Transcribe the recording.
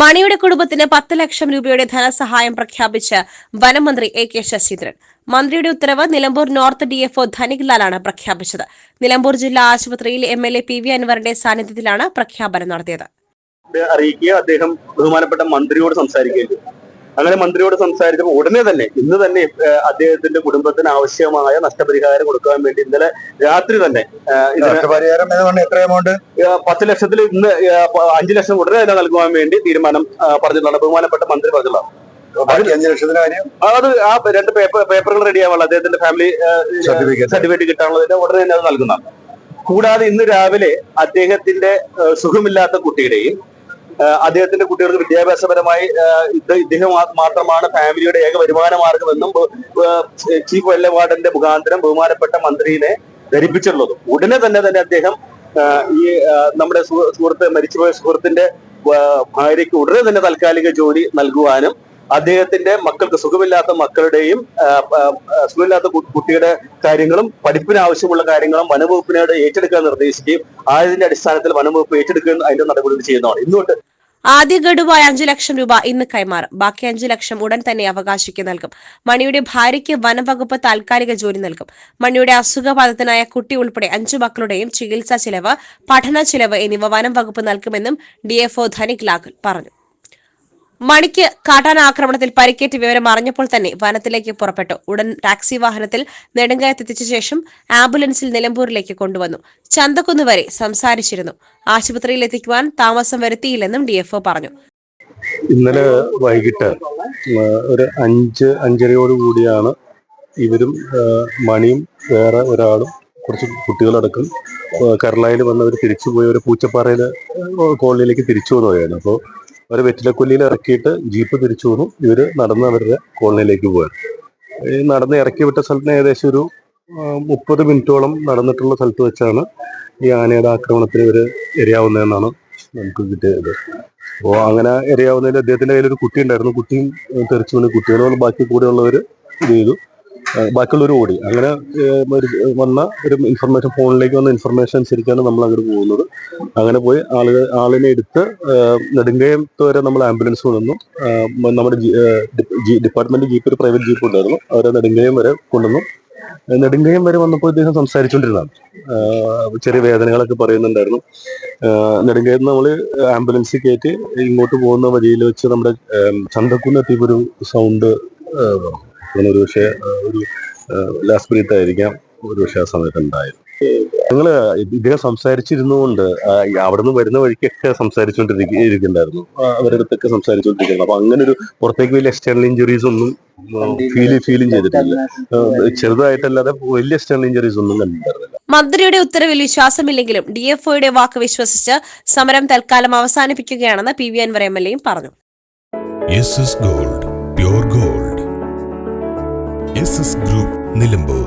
മണിയുടെ കുടുംബത്തിന് പത്ത് ലക്ഷം രൂപയുടെ ധനസഹായം പ്രഖ്യാപിച്ച് വനമന്ത്രി എ കെ ശശീന്ദ്രൻ. മന്ത്രിയുടെ ഉത്തരവ് നിലമ്പൂർ നോർത്ത് ഡിഎഫ്ഒ ധനിക് ലാലാണ് പ്രഖ്യാപിച്ചത്. നിലമ്പൂർ ജില്ലാ ആശുപത്രിയിൽ M L A P V അൻവറിന്റെ സാന്നിധ്യത്തിലാണ് പ്രഖ്യാപനം നടത്തിയത്. അറിയിക്കുക. അദ്ദേഹം ബഹുമാനപ്പെട്ട മന്ത്രിയോട് സംസാരിക്കുകയും അങ്ങനെ മന്ത്രിയോട് സംസാരിച്ചപ്പോൾ ഉടനെ തന്നെ ഇന്ന് തന്നെ അദ്ദേഹത്തിന്റെ കുടുംബത്തിന് ആവശ്യമായ നഷ്ടപരിഹാരം കൊടുക്കാൻ വേണ്ടി ഇന്നലെ രാത്രി തന്നെ നഷ്ടപരിഹാരം എത്ര എമൗണ്ട് പത്ത് ലക്ഷത്തിൽ ഇന്ന് അഞ്ചു ലക്ഷം ഉടനെ തന്നെ നൽകുവാൻ വേണ്ടി തീരുമാനം ഏഹ്, പറഞ്ഞിട്ടുള്ള ബഹുമാനപ്പെട്ട മന്ത്രി പറഞ്ഞിട്ടുള്ളത് ബാക്കി അഞ്ച് കാര്യം? അത് ആ രണ്ട് പേപ്പർ പേപ്പറുകൾ റെഡി ആവാനുള്ള അദ്ദേഹത്തിന്റെ ഫാമിലി സർട്ടിഫിക്കറ്റ് കിട്ടാനുള്ളതിന് ഉടനെ തന്നെ അത് നൽകുന്നതാണ്. കൂടാതെ ഇന്ന് രാവിലെ അദ്ദേഹത്തിന്റെ സുഖമില്ലാത്ത കുട്ടിയുടെയും അദ്ദേഹത്തിന്റെ കുട്ടികൾക്ക് വിദ്യാഭ്യാസപരമായി ഇദ്ദേഹം മാത്രമാണ് ഫാമിലിയുടെ ഏക വരുമാന മാർഗമെന്നും ചീഫ് വല്ല വാർഡന്റെ മുഖാന്തരം ബഹുമാനപ്പെട്ട മന്ത്രിയെ ധരിപ്പിച്ചിട്ടുള്ളതും. ഉടനെ തന്നെ തന്നെ അദ്ദേഹം ഈ നമ്മുടെ സുഹൃ- സുഹൃത്ത് മരിച്ചുപോയ സുഹൃത്തിന്റെ ഭാര്യയ്ക്ക് ഉടനെ തന്നെ താൽക്കാലിക ജോലി നൽകുവാനും അദ്ദേഹത്തിന്റെ മക്കൾക്ക് സുഖമില്ലാത്ത മക്കളുടെയും സുഖമില്ലാത്ത കുട്ടിയുടെ കാര്യങ്ങളും പഠിപ്പിന് ആവശ്യമുള്ള കാര്യങ്ങളും വനംവകുപ്പിനോട് ഏറ്റെടുക്കാൻ നിർദ്ദേശിക്കുകയും ആയതിന്റെ അടിസ്ഥാനത്തിൽ വനംവകുപ്പ് ഏറ്റെടുക്കുകയും അതിന്റെ നടപടികൾ ചെയ്യുന്നതാണ്. ഇന്നുകൊണ്ട് ആദ്യ ഗഡുവായ അഞ്ചു ലക്ഷം രൂപ ഇന്ന് കൈമാറും. ബാക്കി അഞ്ചു ലക്ഷം ഉടൻ തന്നെ അവകാശിക്ക് നൽകും. മണിയുടെ ഭാര്യയ്ക്ക് വനംവകുപ്പ് താൽക്കാലിക ജോലി നൽകും. മണിയുടെ അസുഖബാധിതനായ കുട്ടി ഉൾപ്പെടെ അഞ്ചു മക്കളുടെയും ചികിത്സാ ചിലവ് പഠന ചിലവ് എന്നിവ വനംവകുപ്പ് നൽകുമെന്നും ഡിഎഫ്ഒ ധനിക് ലാഖൽ പറഞ്ഞു. മണിക്ക് കാട്ടാന ആക്രമണത്തിൽ പരിക്കേറ്റ വിവരം അറിഞ്ഞപ്പോൾ തന്നെ വനത്തിലേക്ക് പുറപ്പെട്ടു. ഉടൻ ടാക്സി വാഹനത്തിൽ നെടുങ്കായത്തെത്തിച്ച ശേഷം ആംബുലൻസിൽ നിലമ്പൂരിലേക്ക് കൊണ്ടുവന്നു. ചന്തക്കുന്ന് വരെ സംസാരിച്ചിരുന്നു. ആശുപത്രിയിൽ എത്തിക്കുവാൻ താമസം വരുത്തിയില്ലെന്നും ഡിഎഫ്ഒ പറഞ്ഞു. ഇന്നലെ വൈകിട്ട് ഒരു അഞ്ച് അഞ്ചരയോട് കൂടിയാണ് ഇവരും മണിയും വേറെ ഒരാളും കുറച്ച് കുട്ടികളടക്കം കരളായിൽ വന്നവർ തിരിച്ചു പോയി ഒരു പൂച്ചപ്പാറയിൽ കോളനിയിലേക്ക് തിരിച്ചു പോകുകയായിരുന്നു അപ്പോൾ അവർ വെറ്റിലക്കൊല്ലിയിൽ ഇറക്കിയിട്ട് ജീപ്പ് തിരിച്ചു വന്നു. ഇവർ നടന്ന് അവരുടെ കോളനിയിലേക്ക് പോയത് ഈ നടന്ന് ഇറക്കി വിട്ട സ്ഥലത്തിന് ഏകദേശം ഒരു മുപ്പത് മിനിറ്റോളം നടന്നിട്ടുള്ള സ്ഥലത്ത് വെച്ചാണ് ഈ ആനയുടെ ആക്രമണത്തിന് ഇവർ ഇരയാവുന്നതെന്നാണ് നമുക്ക് കിട്ടിയത്. അപ്പോൾ അങ്ങനെ ഇരയാവുന്നതിൽ അദ്ദേഹത്തിന്റെ കയ്യിൽ ഒരു കുട്ടി ഉണ്ടായിരുന്നു. കുട്ടിയും തെറിച്ചു വീണ്. കുട്ടികളും ബാക്കി കൂടെയുള്ളവർ ഇത് ചെയ്തു. ബാക്കിയുള്ളവർ ഓടി. അങ്ങനെ വന്ന ഒരു ഇൻഫർമേഷൻ ഫോണിലേക്ക് വന്ന ഇൻഫർമേഷൻ അനുസരിച്ചാണ് നമ്മൾ അങ്ങോട്ട് പോകുന്നത്. അങ്ങനെ പോയി ആളുകൾ ആളിനെ എടുത്ത് നെടുങ്കയത്ത് വരെ നമ്മൾ ആംബുലൻസ് കൊണ്ടുവന്നു. നമ്മുടെ ഡിപ്പാർട്ട്മെന്റ് ജീപ്പ് ഒരു പ്രൈവറ്റ് ജീപ്പ് ഉണ്ടായിരുന്നു. അവരെ നെടുങ്കയം വരെ കൊണ്ടുവന്നു. നെടുങ്കയം വരെ വന്നപ്പോൾ ഇദ്ദേഹം സംസാരിച്ചുകൊണ്ടിരുന്നതാണ്. ചെറിയ വേദനകളൊക്കെ പറയുന്നുണ്ടായിരുന്നു. നെടുങ്കയത്ത് നമ്മൾ ആംബുലൻസ് കയറ്റി ഇങ്ങോട്ട് പോകുന്ന വഴിയിൽ വെച്ച് നമ്മുടെ ചന്തക്കുന്ന് എത്തിയപ്പോൾ ഒരു സൗണ്ട് ഒരു പക്ഷേ ഒരു ലാസ്റ്റ് ബ്രീത്ത് ആയിരിക്കാം. ഒരു പക്ഷേ ആ സമയത്ത് ഉണ്ടായത് ഞങ്ങൾ ഇദ്ദേഹം സംസാരിച്ചിരുന്നുകൊണ്ട് അവിടുന്ന് വരുന്ന വഴിക്കൊക്കെ സംസാരിച്ചുകൊണ്ടിരിക്കുന്നുണ്ടായിരുന്നു അവരുടെ അടുത്തൊക്കെ സംസാരിച്ചോണ്ടിരിക്കുന്നു അപ്പൊ അങ്ങനെ ഒരു പുറത്തേക്ക് വലിയ എക്സ്റ്റേണൽ ഇഞ്ചുറീസ് ഒന്നും ഫീൽ ഫീലും ചെയ്തിട്ടില്ല. ചെറുതായിട്ടല്ലാതെ വലിയ എക്സ്റ്റേണൽ ഇഞ്ചുറീസ് ഒന്നും കണ്ടിട്ടുണ്ടായിരുന്നില്ല. മന്ത്രിയുടെ ഉത്തരവിൽ വിശ്വാസമില്ലെങ്കിലും ഡി എഫ് ഒയുടെ വാക്ക് വിശ്വസിച്ച് സമരം തൽക്കാലം അവസാനിപ്പിക്കുകയാണെന്ന് P V Anvar M L എയും പറഞ്ഞു. S S gold pure gold S S group Nilambur